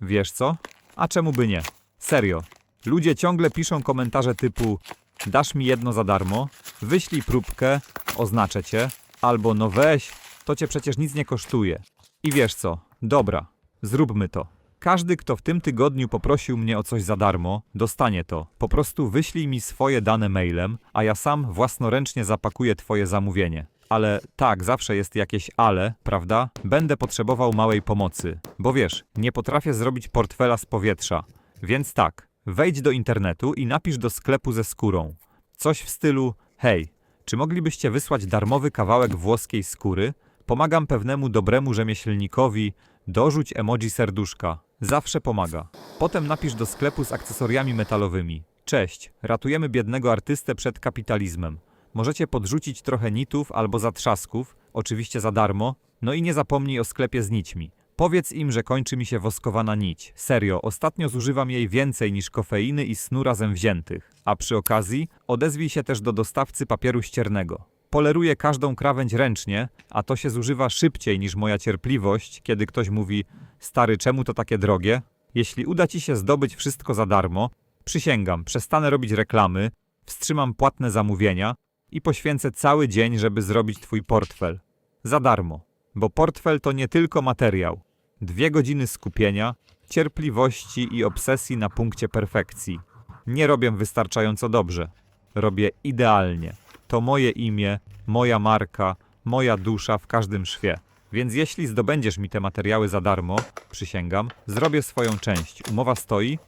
Wiesz co? A czemu by nie? Serio. Ludzie ciągle piszą komentarze typu dasz mi jedno za darmo, wyślij próbkę, oznaczę cię, albo no weź, to cię przecież nic nie kosztuje. I wiesz co? Dobra, zróbmy to. Każdy, kto w tym tygodniu poprosił mnie o coś za darmo, dostanie to. Po prostu wyślij mi swoje dane mailem, a ja sam własnoręcznie zapakuję twoje zamówienie. Ale tak, zawsze jest jakieś ale, prawda? Będę potrzebował małej pomocy. Bo wiesz, nie potrafię zrobić portfela z powietrza. Więc tak, wejdź do internetu i napisz do sklepu ze skórą. Coś w stylu: Hej, czy moglibyście wysłać darmowy kawałek włoskiej skóry? Pomagam pewnemu dobremu rzemieślnikowi, dorzuć emoji serduszka. Zawsze pomaga. Potem napisz do sklepu z akcesoriami metalowymi. Cześć, ratujemy biednego artystę przed kapitalizmem. Możecie podrzucić trochę nitów albo zatrzasków, oczywiście za darmo, no i nie zapomnij o sklepie z nićmi. Powiedz im, że kończy mi się woskowana nić. Serio, ostatnio zużywam jej więcej niż kofeiny i snu razem wziętych. A przy okazji odezwij się też do dostawcy papieru ściernego. Poleruję każdą krawędź ręcznie, a to się zużywa szybciej niż moja cierpliwość, kiedy ktoś mówi: Stary, czemu to takie drogie? Jeśli uda ci się zdobyć wszystko za darmo, przysięgam, przestanę robić reklamy, wstrzymam płatne zamówienia i poświęcę cały dzień, żeby zrobić twój portfel. Za darmo. Bo portfel to nie tylko materiał. Dwie godziny skupienia, cierpliwości i obsesji na punkcie perfekcji. Nie robię wystarczająco dobrze. Robię idealnie. To moje imię, moja marka, moja dusza w każdym szwie. Więc jeśli zdobędziesz mi te materiały za darmo, przysięgam, zrobię swoją część. Umowa stoi?